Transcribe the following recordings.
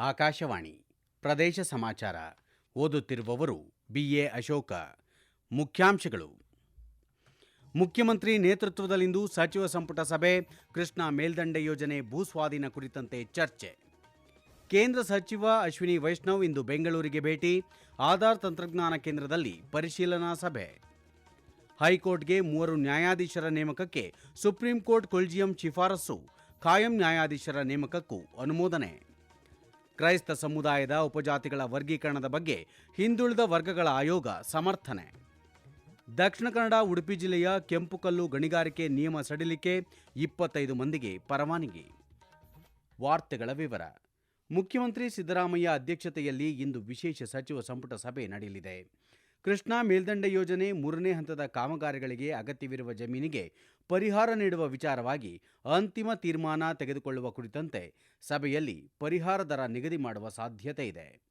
ಆಕಾಶವಾಣಿ ಪ್ರದೇಶ ಸಮಾಚಾರ ಓದುತ್ತಿರುವವರು ಬಿಎ ಅಶೋಕ. ಮುಖ್ಯಾಂಶಗಳು. ಮುಖ್ಯಮಂತ್ರಿ ನೇತೃತ್ವದಲ್ಲಿಂದು ಸಚಿವ ಸಂಪುಟ ಸಭೆ, ಕೃಷ್ಣಾ ಮೇಲ್ದಂಡೆ ಯೋಜನೆ ಭೂಸ್ವಾಧೀನ ಕುರಿತಂತೆ ಚರ್ಚೆ. ಕೇಂದ್ರ ಸಚಿವ ಅಶ್ವಿನಿ ವೈಷ್ಣವ್ ಇಂದು ಬೆಂಗಳೂರಿಗೆ ಭೇಟಿ, ಆಧಾರ್ ತಂತ್ರಜ್ಞಾನ ಕೇಂದ್ರದಲ್ಲಿ ಪರಿಶೀಲನಾ ಸಭೆ. ಹೈಕೋರ್ಟ್ಗೆ ಮೂವರು ನ್ಯಾಯಾಧೀಶರ ನೇಮಕಕ್ಕೆ ಸುಪ್ರೀಂ ಕೋರ್ಟ್ ಕೊಲ್ಜಿಯಂ ಶಿಫಾರಸು ಖಾಯಂ ನ್ಯಾಯಾಧೀಶರ ನೇಮಕಕ್ಕೂ ಅನುಮೋದನೆ. ಕ್ರೈಸ್ತ ಸಮುದಾಯದ ಉಪಜಾತಿಗಳ ವರ್ಗೀಕರಣದ ಬಗ್ಗೆ ಹಿಂದುಳಿದ ವರ್ಗಗಳ ಆಯೋಗ ಸಮರ್ಥನೆ. ದಕ್ಷಿಣ ಕನ್ನಡ, ಉಡುಪಿ ಜಿಲ್ಲೆಯ ಕೆಂಪುಕಲ್ಲು ಗಣಿಗಾರಿಕೆ ನಿಯಮ ಸಡಿಲಿಕೆ ಇಪ್ಪತ್ತೈದು ಮಂದಿಗೆ ಪರವಾನಗಿ. ವಾರ್ತೆಗಳ ವಿವರ. ಮುಖ್ಯಮಂತ್ರಿ ಸಿದ್ದರಾಮಯ್ಯ ಅಧ್ಯಕ್ಷತೆಯಲ್ಲಿ ಇಂದು ವಿಶೇಷ ಸಚಿವ ಸಂಪುಟ ಸಭೆ ನಡೆಯಲಿದೆ. ಕೃಷ್ಣಾ ಮೇಲ್ದಂಡೆ ಯೋಜನೆ ಮೂರನೇ ಹಂತದ ಕಾಮಗಾರಿಗಳಿಗೆ ಅಗತ್ಯವಿರುವ ಜಮೀನಿಗೆ ಪರಿಹಾರ ನೀಡುವ ವಿಚಾರವಾಗಿ ಅಂತಿಮ ತೀರ್ಮಾನ ತೆಗೆದುಕೊಳ್ಳುವ ಕುರಿತಂತೆ ಸಭೆಯಲ್ಲಿ ಪರಿಹಾರ ದರ ನಿಗದಿ ಮಾಡುವ ಸಾಧ್ಯತೆ ಇದೆ.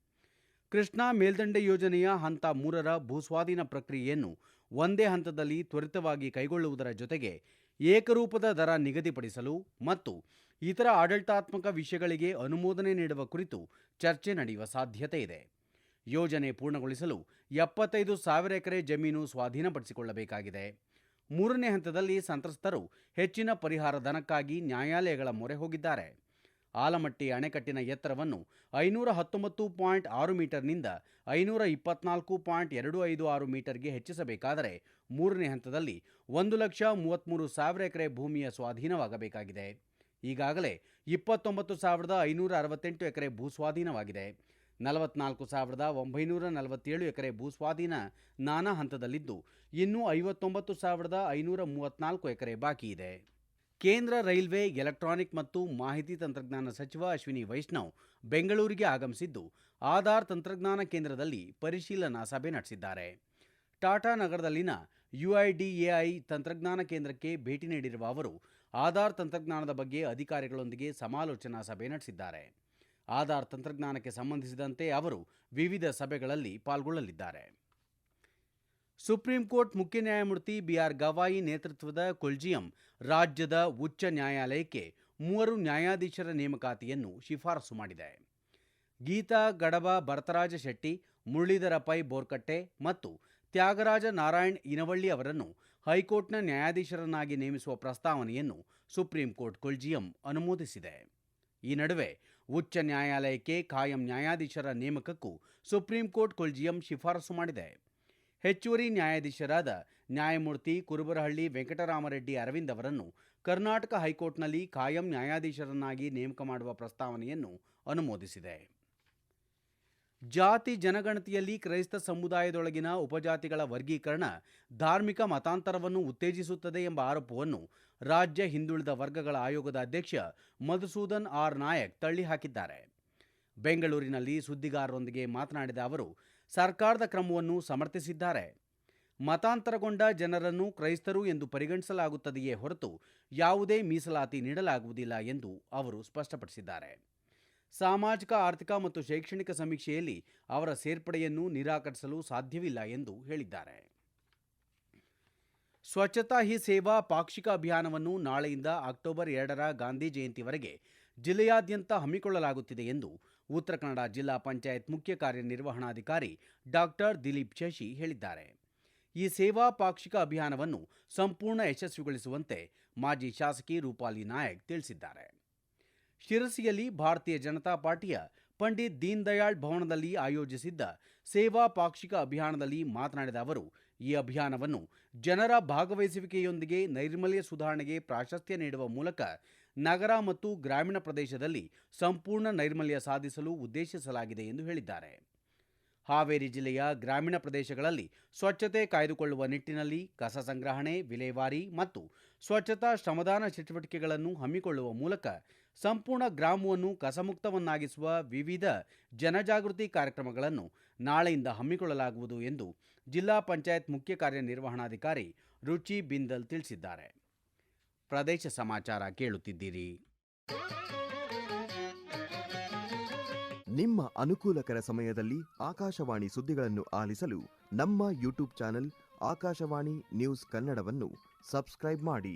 ಕೃಷ್ಣಾ ಮೇಲ್ದಂಡೆ ಯೋಜನೆಯ ಹಂತ ಮೂರರ ಭೂಸ್ವಾಧೀನ ಪ್ರಕ್ರಿಯೆಯನ್ನು ಒಂದೇ ಹಂತದಲ್ಲಿ ತ್ವರಿತವಾಗಿ ಕೈಗೊಳ್ಳುವುದರ ಜೊತೆಗೆ ಏಕರೂಪದ ದರ ನಿಗದಿಪಡಿಸಲು ಮತ್ತು ಇತರ ಆಡಳಿತಾತ್ಮಕ ವಿಷಯಗಳಿಗೆ ಅನುಮೋದನೆ ನೀಡುವ ಕುರಿತು ಚರ್ಚೆ ನಡೆಯುವ ಸಾಧ್ಯತೆ ಇದೆ. ಯೋಜನೆ ಪೂರ್ಣಗೊಳಿಸಲು ಎಪ್ಪತ್ತೈದು ಸಾವಿರ ಎಕರೆ ಜಮೀನು ಸ್ವಾಧೀನಪಡಿಸಿಕೊಳ್ಳಬೇಕಾಗಿದೆ. ಮೂರನೇ ಹಂತದಲ್ಲಿ ಸಂತ್ರಸ್ತರು ಹೆಚ್ಚಿನ ಪರಿಹಾರ ಧನಕ್ಕಾಗಿ ನ್ಯಾಯಾಲಯಗಳ ಮೊರೆ ಹೋಗಿದ್ದಾರೆ. ಆಲಮಟ್ಟಿ ಅಣೆಕಟ್ಟಿನ ಎತ್ತರವನ್ನು ಐನೂರ ಹತ್ತೊಂಬತ್ತು ಪಾಯಿಂಟ್ ಆರು ಮೀಟರ್ನಿಂದ ಐನೂರ ಇಪ್ಪತ್ನಾಲ್ಕು ಪಾಯಿಂಟ್ ಎರಡು ಐದು ಆರು ಮೀಟರ್ಗೆ ಹೆಚ್ಚಿಸಬೇಕಾದರೆ ಮೂರನೇ ಹಂತದಲ್ಲಿ ಒಂದು ಲಕ್ಷ ಮೂವತ್ತ್ಮೂರು ಸಾವಿರ ಎಕರೆ ಭೂಮಿಯ ಸ್ವಾಧೀನವಾಗಬೇಕಾಗಿದೆ. ಈಗಾಗಲೇ ಇಪ್ಪತ್ತೊಂಬತ್ತು ಸಾವಿರದ ಐನೂರ ಅರವತ್ತೆಂಟು ಎಕರೆ ಭೂಸ್ವಾಧೀನವಾಗಿದೆ. ನಲವತ್ನಾಲ್ಕು ಸಾವಿರದ ಒಂಬೈನೂರ ನಲವತ್ತೇಳು ಎಕರೆ ಭೂಸ್ವಾಧೀನ ನಾನಾ ಹಂತದಲ್ಲಿದ್ದು, ಇನ್ನೂ ಐವತ್ತೊಂಬತ್ತು ಸಾವಿರದ ಐನೂರ ಮೂವತ್ನಾಲ್ಕು ಎಕರೆ ಬಾಕಿ ಇದೆ. ಕೇಂದ್ರ ರೈಲ್ವೆ, ಎಲೆಕ್ಟ್ರಾನಿಕ್ ಮತ್ತು ಮಾಹಿತಿ ತಂತ್ರಜ್ಞಾನ ಸಚಿವ ಅಶ್ವಿನಿ ವೈಷ್ಣವ್ ಬೆಂಗಳೂರಿಗೆ ಆಗಮಿಸಿದ್ದು, ಆಧಾರ್ ತಂತ್ರಜ್ಞಾನ ಕೇಂದ್ರದಲ್ಲಿ ಪರಿಶೀಲನಾ ಸಭೆ ನಡೆಸಿದ್ದಾರೆ. ಟಾಟಾ ನಗರದಲ್ಲಿನ ಯುಐಡಿಎಐ ತಂತ್ರಜ್ಞಾನ ಕೇಂದ್ರಕ್ಕೆ ಭೇಟಿ ನೀಡಿರುವ ಅವರು, ಆಧಾರ್ ತಂತ್ರಜ್ಞಾನದ ಬಗ್ಗೆ ಅಧಿಕಾರಿಗಳೊಂದಿಗೆ ಸಮಾಲೋಚನಾ ಸಭೆ ನಡೆಸಿದ್ದಾರೆ. ಆಧಾರ್ ತಂತ್ರಜ್ಞಾನಕ್ಕೆ ಸಂಬಂಧಿಸಿದಂತೆ ಅವರು ವಿವಿಧ ಸಭೆಗಳಲ್ಲಿ ಪಾಲ್ಗೊಳ್ಳಲಿದ್ದಾರೆ. ಸುಪ್ರೀಂ ಕೋರ್ಟ್ ಮುಖ್ಯ ನ್ಯಾಯಮೂರ್ತಿ ಬಿಆರ್ ಗವಾಯಿ ನೇತೃತ್ವದ ಕೊಲ್ಜಿಯಂ ರಾಜ್ಯದ ಉಚ್ಚ ನ್ಯಾಯಾಲಯಕ್ಕೆ ಮೂವರು ನ್ಯಾಯಾಧೀಶರ ನೇಮಕಾತಿಯನ್ನು ಶಿಫಾರಸು ಮಾಡಿದೆ. ಗೀತಾ ಗಡಬ ಭರತರಾಜ ಶೆಟ್ಟಿ, ಮುರಳೀಧರ ಪೈ ಬೋರ್ಕಟ್ಟೆ ಮತ್ತು ತ್ಯಾಗರಾಜ ನಾರಾಯಣ್ ಇನವಳ್ಳಿ ಅವರನ್ನು ಹೈಕೋರ್ಟ್ನ ನ್ಯಾಯಾಧೀಶರನ್ನಾಗಿ ನೇಮಿಸುವ ಪ್ರಸ್ತಾವನೆಯನ್ನು ಸುಪ್ರೀಂ ಕೋರ್ಟ್ ಕೊಲ್ಜಿಯಂ ಅನುಮೋದಿಸಿದೆ. ಈ ನಡುವೆ ಉಚ್ಚ ನ್ಯಾಯಾಲಯಕ್ಕೆ ಖಾಯಂ ನ್ಯಾಯಾಧೀಶರ ನೇಮಕಕ್ಕೂ ಸುಪ್ರೀಂ ಕೋರ್ಟ್ ಕೊಲ್ಜಿಯಂ ಶಿಫಾರಸು ಮಾಡಿದೆ. ಹೆಚ್ಚುವರಿ ನ್ಯಾಯಾಧೀಶರಾದ ನ್ಯಾಯಮೂರ್ತಿ ಕುರುಬರಹಳ್ಳಿ ವೆಂಕಟರಾಮರೆಡ್ಡಿ ಅರವಿಂದ್ ಅವರನ್ನು ಕರ್ನಾಟಕ ಹೈಕೋರ್ಟ್ನಲ್ಲಿ ಖಾಯಂ ನ್ಯಾಯಾಧೀಶರನ್ನಾಗಿ ನೇಮಕ ಮಾಡುವ ಪ್ರಸ್ತಾವನೆಯನ್ನು ಅನುಮೋದಿಸಿದೆ. ಜಾತಿ ಜನಗಣತಿಯಲ್ಲಿ ಕ್ರೈಸ್ತ ಸಮುದಾಯದೊಳಗಿನ ಉಪಜಾತಿಗಳ ವರ್ಗೀಕರಣ ಧಾರ್ಮಿಕ ಮತಾಂತರವನ್ನು ಉತ್ತೇಜಿಸುತ್ತದೆ ಎಂಬ ಆರೋಪವನ್ನು ರಾಜ್ಯ ಹಿಂದುಳಿದ ವರ್ಗಗಳ ಆಯೋಗದ ಅಧ್ಯಕ್ಷ ಮಧುಸೂದನ್ ಆರ್ ನಾಯಕ್ ತಳ್ಳಿಹಾಕಿದ್ದಾರೆ ಬೆಂಗಳೂರಿನಲ್ಲಿ ಸುದ್ದಿಗಾರರೊಂದಿಗೆ ಮಾತನಾಡಿದ ಅವರು, ಸರ್ಕಾರದ ಕ್ರಮವನ್ನು ಸಮರ್ಥಿಸಿದ್ದಾರೆ. ಮತಾಂತರಗೊಂಡ ಜನರನ್ನು ಕ್ರೈಸ್ತರು ಎಂದು ಪರಿಗಣಿಸಲಾಗುತ್ತದೆಯೇ ಹೊರತು ಯಾವುದೇ ಮೀಸಲಾತಿ ನೀಡಲಾಗುವುದಿಲ್ಲ ಎಂದು ಅವರು ಸ್ಪಷ್ಟಪಡಿಸಿದ್ದಾರೆ. ಸಾಮಾಜಿಕ, ಆರ್ಥಿಕ ಮತ್ತು ಶೈಕ್ಷಣಿಕ ಸಮೀಕ್ಷೆಯಲ್ಲಿ ಅವರ ಸೇರ್ಪಡೆಯನ್ನು ನಿರಾಕರಿಸಲು ಸಾಧ್ಯವಿಲ್ಲ ಎಂದು ಹೇಳಿದ್ದಾರೆ. ಸ್ವಚ್ಛತಾ ಹಿ ಸೇವಾ ಪಾಕ್ಷಿಕ ಅಭಿಯಾನವನ್ನು ನಾಳೆಯಿಂದ ಅಕ್ಟೋಬರ್ ಎರಡರ ಗಾಂಧಿ ಜಯಂತಿವರೆಗೆ ಜಿಲ್ಲೆಯಾದ್ಯಂತ ಹಮ್ಮಿಕೊಳ್ಳಲಾಗುತ್ತಿದೆ ಎಂದು ಉತ್ತರ ಕನ್ನಡ ಜಿಲ್ಲಾ ಪಂಚಾಯತ್ ಮುಖ್ಯ ಕಾರ್ಯನಿರ್ವಹಣಾಧಿಕಾರಿ ಡಾಕ್ಟರ್ ದಿಲೀಪ್ ಶಶಿ ಹೇಳಿದ್ದಾರೆ. ಈ ಸೇವಾ ಪಾಕ್ಷಿಕ ಅಭಿಯಾನವನ್ನು ಸಂಪೂರ್ಣ ಯಶಸ್ವಿಗೊಳಿಸುವಂತೆ ಮಾಜಿ ಶಾಸಕಿ ರೂಪಾಲಿ ನಾಯಕ್ ತಿಳಿಸಿದ್ದಾರೆ. ಶಿರಸಿಯಲ್ಲಿ ಭಾರತೀಯ ಜನತಾ ಪಾರ್ಟಿಯ ಪಂಡಿತ್ ದೀನ್ ದಯಾಳ್ ಭವನದಲ್ಲಿ ಆಯೋಜಿಸಿದ್ದ ಸೇವಾ ಪಾಕ್ಷಿಕ ಅಭಿಯಾನದಲ್ಲಿ ಮಾತನಾಡಿದ ಅವರು, ಈ ಅಭಿಯಾನವನ್ನು ಜನರ ಭಾಗವಹಿಸುವಿಕೆಯೊಂದಿಗೆ ನೈರ್ಮಲ್ಯ ಸುಧಾರಣೆಗೆ ಪ್ರಾಶಸ್ತ್ಯ ನೀಡುವ ಮೂಲಕ ನಗರ ಮತ್ತು ಗ್ರಾಮೀಣ ಪ್ರದೇಶದಲ್ಲಿ ಸಂಪೂರ್ಣ ನೈರ್ಮಲ್ಯ ಸಾಧಿಸಲು ಉದ್ದೇಶಿಸಲಾಗಿದೆ ಎಂದು ಹೇಳಿದ್ದಾರೆ. ಹಾವೇರಿ ಜಿಲ್ಲೆಯ ಗ್ರಾಮೀಣ ಪ್ರದೇಶಗಳಲ್ಲಿ ಸ್ವಚ್ಛತೆ ಕಾಯ್ದುಕೊಳ್ಳುವ ನಿಟ್ಟಿನಲ್ಲಿ ಕಸ ಸಂಗ್ರಹಣೆ, ವಿಲೇವಾರಿ ಮತ್ತು ಸ್ವಚ್ಛತಾ ಶ್ರಮದಾನ ಚಟುವಟಿಕೆಗಳನ್ನು ಹಮ್ಮಿಕೊಳ್ಳುವ ಮೂಲಕ ಸಂಪೂರ್ಣ ಗ್ರಾಮವನ್ನು ಕಸಮುಕ್ತವನ್ನಾಗಿಸುವ ವಿವಿಧ ಜನಜಾಗೃತಿ ಕಾರ್ಯಕ್ರಮಗಳನ್ನು ನಾಳೆಯಿಂದ ಹಮ್ಮಿಕೊಳ್ಳಲಾಗುವುದು ಎಂದು ಜಿಲ್ಲಾ ಪಂಚಾಯತ್ ಮುಖ್ಯ ಕಾರ್ಯನಿರ್ವಹಣಾಧಿಕಾರಿ ರುಚಿ ಬಿಂದಲ್ ತಿಳಿಸಿದ್ದಾರೆ. ಪ್ರದೇಶ ಸಮಾಚಾರ ಕೇಳುತ್ತಿದ್ದೀರಿ. ನಿಮ್ಮ ಅನುಕೂಲಕರ ಸಮಯದಲ್ಲಿ ಆಕಾಶವಾಣಿ ಸುದ್ದಿಗಳನ್ನು ಆಲಿಸಲು ನಮ್ಮ ಯೂಟ್ಯೂಬ್ ಚಾನೆಲ್ ಆಕಾಶವಾಣಿ ನ್ಯೂಸ್ ಕನ್ನಡವನ್ನು ಸಬ್ಸ್ಕ್ರೈಬ್ ಮಾಡಿ.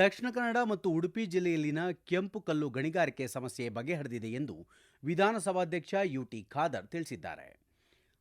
ದಕ್ಷಿಣ ಕನ್ನಡ ಮತ್ತು ಉಡುಪಿ ಜಿಲ್ಲೆಯಲ್ಲಿನ ಕೆಂಪು ಕಲ್ಲು ಗಣಿಗಾರಿಕೆ ಸಮಸ್ಯೆ ಬಗೆಹರಿದಿದೆ ಎಂದು ವಿಧಾನಸಭಾಧ್ಯಕ್ಷ ಯುಟಿ ಖಾದರ್ ತಿಳಿಸಿದ್ದಾರೆ.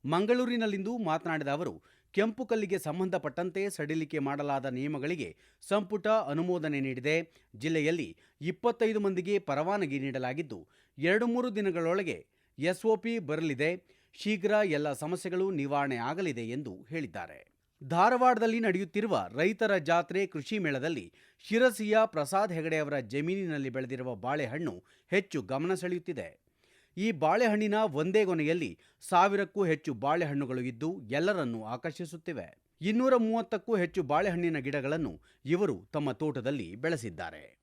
ಮಂಗಳೂರಿನಲ್ಲಿಂದು ಮಾತನಾಡಿದ ಅವರು, ಕೆಂಪು ಕಲ್ಲಿಗೆ ಸಂಬಂಧಪಟ್ಟಂತೆ ಸಡಿಲಿಕೆ ಮಾಡಲಾದ ನಿಯಮಗಳಿಗೆ ಸಂಪುಟ ಅನುಮೋದನೆ ನೀಡಿದೆ. ಜಿಲ್ಲೆಯಲ್ಲಿ ಇಪ್ಪತ್ತೈದು ಮಂದಿಗೆ ಪರವಾನಗಿ ನೀಡಲಾಗಿದ್ದು, ಎರಡು ಮೂರು ದಿನಗಳೊಳಗೆ ಎಸ್ಒಪಿ ಬರಲಿದೆ. ಶೀಘ್ರ ಎಲ್ಲ ಸಮಸ್ಯೆಗಳು ನಿವಾರಣೆ ಆಗಲಿದೆ ಎಂದು ಹೇಳಿದ್ದಾರೆ. ಧಾರವಾಡದಲ್ಲಿ ನಡೆಯುತ್ತಿರುವ ರೈತರ ಜಾತ್ರೆ ಕೃಷಿ ಮೇಳದಲ್ಲಿ ಶಿರಸಿಯ ಪ್ರಸಾದ್ ಹೆಗಡೆ ಅವರ ಜಮೀನಿನಲ್ಲಿ ಬೆಳೆದಿರುವ ಬಾಳೆಹಣ್ಣು ಹೆಚ್ಚು ಗಮನ ಸೆಳೆಯುತ್ತಿದೆ. ಈ ಬಾಳೆಹಣ್ಣಿನ ಒಂದೇ ಗೊನೆಯಲ್ಲಿ ಸಾವಿರಕ್ಕೂ ಹೆಚ್ಚು ಬಾಳೆಹಣ್ಣುಗಳು ಇದ್ದು ಎಲ್ಲರನ್ನೂ ಆಕರ್ಷಿಸುತ್ತಿವೆ. ಇನ್ನೂರ ಮೂವತ್ತಕ್ಕೂ ಹೆಚ್ಚು ಬಾಳೆಹಣ್ಣಿನ ಗಿಡಗಳನ್ನು ಇವರು ತಮ್ಮ ತೋಟದಲ್ಲಿ ಬೆಳೆಸಿದ್ದಾರೆ.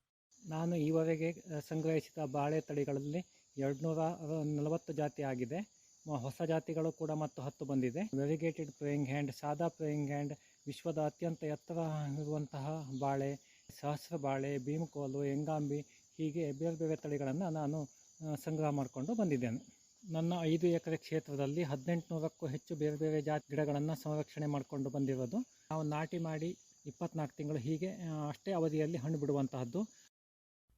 ನಾನು ಈವರೆಗೆ ಸಂಗ್ರಹಿಸಿದ ಬಾಳೆ ತಳಿಗಳಲ್ಲಿ ಎರಡುನೂರ ನಲವತ್ತು ಜಾತಿ ಆಗಿದೆ. ಹೊಸ ಜಾತಿಗಳು ಕೂಡ ಮತ್ತು ಹತ್ತು ಬಂದಿದೆ. ವೆರಿಗೇಟೆಡ್ ಪ್ರೇಯಿಂಗ್ ಹ್ಯಾಂಡ್ ಸಾದಾ ಪ್ರೇಯಿಂಗ್ ಹ್ಯಾಂಡ್ ವಿಶ್ವದ ಅತ್ಯಂತ ಎತ್ತರ ಇರುವಂತಹ ಬಾಳೆ, ಸಹಸ್ರ ಬಾಳೆ, ಭೀಮಕೋಲು ಎಂಗಾಂಬಿ ಹೀಗೆ ಬೇರೆ ಬೇರೆ ತಳಿಗಳನ್ನು ನಾನು ಸಂಗ್ರಹ ಮಾಡಿಕೊಂಡು ಬಂದಿದ್ದೇನೆ. ನನ್ನ ಐದು ಎಕರೆ ಕ್ಷೇತ್ರದಲ್ಲಿ ಹದಿನೆಂಟುನೂರಕ್ಕೂ ಹೆಚ್ಚು ಬೇರೆ ಬೇರೆ ಜಾತಿ ಗಿಡಗಳನ್ನು ಸಂರಕ್ಷಣೆ ಮಾಡಿಕೊಂಡು ಬಂದಿರೋದು. ನಾವು ನಾಟಿ ಮಾಡಿ ಇಪ್ಪತ್ನಾಲ್ಕು ತಿಂಗಳು ಹೀಗೆ ಅಷ್ಟೇ ಅವಧಿಯಲ್ಲಿ ಹಣ್ಣು ಬಿಡುವಂತಹದ್ದು.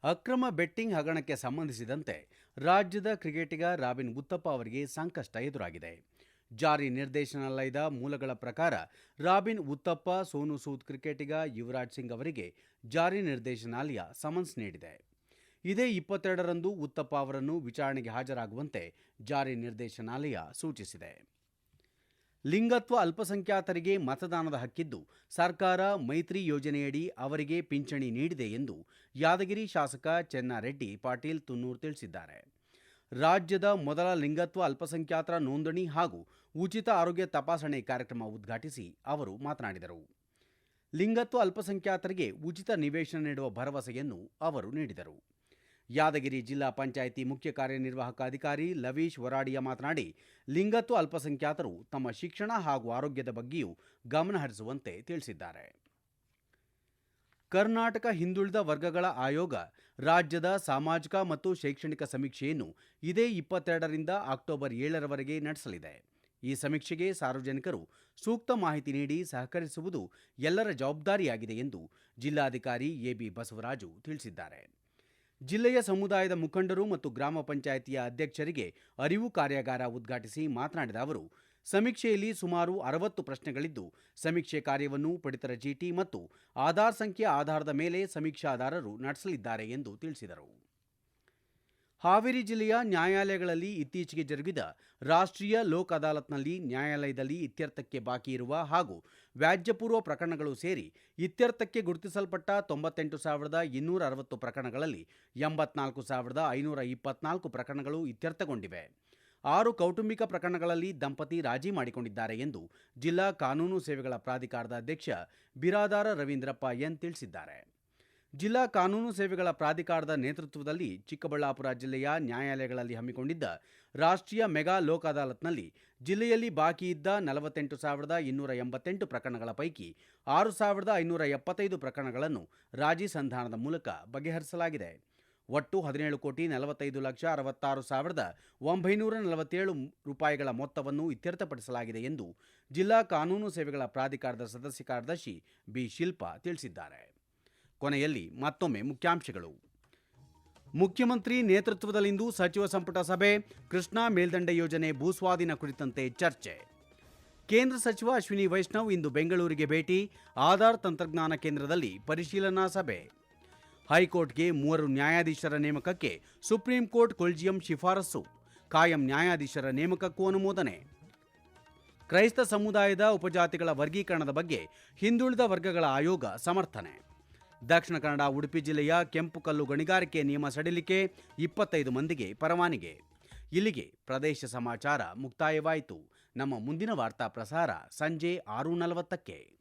ಅಕ್ರಮ ಬೆಟ್ಟಿಂಗ್ ಹಗರಣಕ್ಕೆ ಸಂಬಂಧಿಸಿದಂತೆ ರಾಜ್ಯದ ಕ್ರಿಕೆಟಿಗ ರಾಬಿನ್ ಉತ್ತಪ್ಪ ಅವರಿಗೆ ಸಂಕಷ್ಟ ಎದುರಾಗಿದೆ. ಜಾರಿ ನಿರ್ದೇಶನಾಲಯದ ಮೂಲಗಳ ಪ್ರಕಾರ ರಾಬಿನ್ ಉತ್ತಪ್ಪ, ಸೋನು ಸೂದ್ ಕ್ರಿಕೆಟಿಗ ಯುವರಾಜ್ ಸಿಂಗ್ ಅವರಿಗೆ ಜಾರಿ ನಿರ್ದೇಶನಾಲಯ ಸಮನ್ಸ್ ನೀಡಿದೆ. ಇದೇ ಇಪ್ಪತ್ತೆರಡರಂದು ಉತ್ತಪ್ಪ ಅವರನ್ನು ವಿಚಾರಣೆಗೆ ಹಾಜರಾಗುವಂತೆ ಜಾರಿ ನಿರ್ದೇಶನಾಲಯ ಸೂಚಿಸಿದೆ. ಲಿಂಗತ್ವ ಅಲ್ಪಸಂಖ್ಯಾತರಿಗೆ ಮತದಾನದ ಹಕ್ಕಿದ್ದು ಸರ್ಕಾರ ಮೈತ್ರಿ ಯೋಜನೆಯಡಿ ಅವರಿಗೆ ಪಿಂಚಣಿ ನೀಡಿದೆ ಎಂದು ಯಾದಗಿರಿ ಶಾಸಕ ಚೆನ್ನಾರೆಡ್ಡಿ ಪಾಟೀಲ್ ತುನ್ನೂರ್ ತಿಳಿಸಿದ್ದಾರೆ. ರಾಜ್ಯದ ಮೊದಲ ಲಿಂಗತ್ವ ಅಲ್ಪಸಂಖ್ಯಾತರ ನೋಂದಣಿ ಹಾಗೂ ಉಚಿತ ಆರೋಗ್ಯ ತಪಾಸಣೆ ಕಾರ್ಯಕ್ರಮ ಉದ್ಘಾಟಿಸಿ ಅವರು ಮಾತನಾಡಿದರು. ಲಿಂಗತ್ವ ಅಲ್ಪಸಂಖ್ಯಾತರಿಗೆ ಉಚಿತ ನಿವೇಶನ ನೀಡುವ ಭರವಸೆಯನ್ನು ಅವರು ನೀಡಿದರು. ಯಾದಗಿರಿ ಜಿಲ್ಲಾ ಪಂಚಾಯಿತಿ ಮುಖ್ಯ ಕಾರ್ಯನಿರ್ವಾಹಕ ಅಧಿಕಾರಿ ಲವೀಶ್ ವರಾಡಿಯ ಮಾತನಾಡಿ ಲಿಂಗತ್ವ ಅಲ್ಪಸಂಖ್ಯಾತರು ತಮ್ಮ ಶಿಕ್ಷಣ ಹಾಗೂ ಆರೋಗ್ಯದ ಬಗ್ಗೆಯೂ ಗಮನಹರಿಸುವಂತೆ ತಿಳಿಸಿದ್ದಾರೆ. ಕರ್ನಾಟಕ ಹಿಂದುಳಿದ ವರ್ಗಗಳ ಆಯೋಗ, ರಾಜ್ಯದ ಸಾಮಾಜಿಕ ಮತ್ತು ಶೈಕ್ಷಣಿಕ ಸಮೀಕ್ಷೆಯನ್ನು ಇದೇ ಇಪ್ಪತ್ತೆರಡರಿಂದ ಅಕ್ಟೋಬರ್ ಏಳರವರೆಗೆ ನಡೆಸಲಿದೆ. ಈ ಸಮೀಕ್ಷೆಗೆ ಸಾರ್ವಜನಿಕರು ಸೂಕ್ತ ಮಾಹಿತಿ ನೀಡಿ ಸಹಕರಿಸುವುದು ಎಲ್ಲರ ಜವಾಬ್ದಾರಿಯಾಗಿದೆ ಎಂದು ಜಿಲ್ಲಾಧಿಕಾರಿ ಎಬಿ ಬಸವರಾಜು ತಿಳಿಸಿದ್ದಾರೆ. ಜಿಲ್ಲೆಯ ಸಮುದಾಯದ ಮುಖಂಡರು ಮತ್ತು ಗ್ರಾಮ ಪಂಚಾಯಿತಿಯ ಅಧ್ಯಕ್ಷರಿಗೆ ಅರಿವು ಕಾರ್ಯಾಗಾರ ಉದ್ಘಾಟಿಸಿ ಮಾತನಾಡಿದ ಅವರು, ಸಮೀಕ್ಷೆಯಲ್ಲಿ ಸುಮಾರು ಅರವತ್ತು ಪ್ರಶ್ನೆಗಳಿದ್ದು, ಸಮೀಕ್ಷೆ ಕಾರ್ಯವನ್ನು ಪಡಿತರ ಚೀಟಿ ಮತ್ತು ಆಧಾರ್ ಸಂಖ್ಯೆ ಆಧಾರದ ಮೇಲೆ ಸಮೀಕ್ಷಾದಾರರು ನಡೆಸಲಿದ್ದಾರೆ ಎಂದು ತಿಳಿಸಿದರು. ಹಾವೇರಿ ಜಿಲ್ಲೆಯ ನ್ಯಾಯಾಲಯಗಳಲ್ಲಿ ಇತ್ತೀಚೆಗೆ ಜರುಗಿದ ರಾಷ್ಟ್ರೀಯ ಲೋಕ್ ಅದಾಲತ್ನಲ್ಲಿ ನ್ಯಾಯಾಲಯದಲ್ಲಿ ಇತ್ಯರ್ಥಕ್ಕೆ ಬಾಕಿ ಇರುವ ಹಾಗೂ ವ್ಯಾಜ್ಯಪೂರ್ವ ಪ್ರಕರಣಗಳು ಸೇರಿ ಇತ್ಯರ್ಥಕ್ಕೆ ಗುರುತಿಸಲ್ಪಟ್ಟ ತೊಂಬತ್ತೆಂಟು ಸಾವಿರದ ಇನ್ನೂರ ಅರವತ್ತು ಪ್ರಕರಣಗಳಲ್ಲಿ ಎಂಬತ್ನಾಲ್ಕು ಸಾವಿರದ ಐನೂರ ಇಪ್ಪತ್ನಾಲ್ಕು ಪ್ರಕರಣಗಳು ಇತ್ಯರ್ಥಗೊಂಡಿವೆ. ಆರು ಕೌಟುಂಬಿಕ ಪ್ರಕರಣಗಳಲ್ಲಿ ದಂಪತಿ ರಾಜಿ ಮಾಡಿಕೊಂಡಿದ್ದಾರೆ ಎಂದು ಜಿಲ್ಲಾ ಕಾನೂನು ಸೇವೆಗಳ ಪ್ರಾಧಿಕಾರದ ಅಧ್ಯಕ್ಷ ಬಿರಾದಾರ ರವೀಂದ್ರಪ್ಪ ಎನ್ ತಿಳಿಸಿದ್ದಾರೆ. ಜಿಲ್ಲಾ ಕಾನೂನು ಸೇವೆಗಳ ಪ್ರಾಧಿಕಾರದ ನೇತೃತ್ವದಲ್ಲಿ ಚಿಕ್ಕಬಳ್ಳಾಪುರ ಜಿಲ್ಲೆಯ ನ್ಯಾಯಾಲಯಗಳಲ್ಲಿ ಹಮ್ಮಿಕೊಂಡಿದ್ದ ರಾಷ್ಟ್ರೀಯ ಮೆಗಾ ಲೋಕ್ ಅದಾಲತ್ನಲ್ಲಿ ಜಿಲ್ಲೆಯಲ್ಲಿ ಬಾಕಿ ಇದ್ದ ನಲವತ್ತೆಂಟು ಸಾವಿರದ ಇನ್ನೂರ ಎಂಬತ್ತೆಂಟು ಪ್ರಕರಣಗಳ ಪೈಕಿ ಆರು ಸಾವಿರದ ಐನೂರ ಎಪ್ಪತ್ತೈದು ಪ್ರಕರಣಗಳನ್ನು ರಾಜಿ ಸಂಧಾನದ ಮೂಲಕ ಬಗೆಹರಿಸಲಾಗಿದೆ. ಒಟ್ಟು ಹದಿನೇಳು ಕೋಟಿ ನಲವತ್ತೈದು ಲಕ್ಷ ಅರವತ್ತಾರು ಸಾವಿರದ ಒಂಬೈನೂರ ನಲವತ್ತೇಳು ರೂಪಾಯಿಗಳ ಮೊತ್ತವನ್ನು ಇತ್ಯರ್ಥಪಡಿಸಲಾಗಿದೆ ಎಂದು ಜಿಲ್ಲಾ ಕಾನೂನು ಸೇವೆಗಳ ಪ್ರಾಧಿಕಾರದ ಸದಸ್ಯ ಕಾರ್ಯದರ್ಶಿ ಬಿ ಶಿಲ್ಪಾ ತಿಳಿಸಿದ್ದಾರೆ. ಕೊನೆಯಲ್ಲಿ ಮತ್ತೊಮ್ಮೆ ಮುಖ್ಯಾಂಶಗಳು. ಮುಖ್ಯಮಂತ್ರಿ ನೇತೃತ್ವದಲ್ಲಿಂದು ಸಚಿವ ಸಂಪುಟ ಸಭೆ, ಕೃಷ್ಣಾ ಮೇಲ್ದಂಡೆ ಯೋಜನೆ ಭೂಸ್ವಾಧೀನ ಕುರಿತಂತೆ ಚರ್ಚೆ. ಕೇಂದ್ರ ಸಚಿವ ಅಶ್ವಿನಿ ವೈಷ್ಣವ್ ಇಂದು ಬೆಂಗಳೂರಿಗೆ ಭೇಟಿ, ಆಧಾರ್ ತಂತ್ರಜ್ಞಾನ ಕೇಂದ್ರದಲ್ಲಿ ಪರಿಶೀಲನಾ ಸಭೆ. ಹೈಕೋರ್ಟ್ಗೆ ಮೂವರು ನ್ಯಾಯಾಧೀಶರ ನೇಮಕಕ್ಕೆ ಸುಪ್ರೀಂ ಕೋರ್ಟ್ ಕೊಲ್ಜಿಯಂ ಶಿಫಾರಸು ಕಾಯಂ ನ್ಯಾಯಾಧೀಶರ ನೇಮಕಕ್ಕೂ ಅನುಮೋದನೆ. ಕ್ರೈಸ್ತ ಸಮುದಾಯದ ಉಪಜಾತಿಗಳ ವರ್ಗೀಕರಣದ ಬಗ್ಗೆ ಹಿಂದುಳಿದ ವರ್ಗಗಳ ಆಯೋಗ ಸಮರ್ಥನೆ. ದಕ್ಷಿಣ ಕನ್ನಡ, ಉಡುಪಿ ಜಿಲ್ಲೆಯ ಕೆಂಪು ಕಲ್ಲು ಗಣಿಗಾರಿಕೆ ನಿಯಮ ಸಡಿಲಿಕೆ ಇಪ್ಪತ್ತೈದು ಮಂದಿಗೆ ಪರವಾನಿಗೆ. ಇಲ್ಲಿಗೆ ಪ್ರದೇಶ ಸಮಾಚಾರ ಮುಕ್ತಾಯವಾಯಿತು. ನಮ್ಮ ಮುಂದಿನ ವಾರ್ತಾ ಪ್ರಸಾರ ಸಂಜೆ ಆರು ನಲವತ್ತಕ್ಕೆ.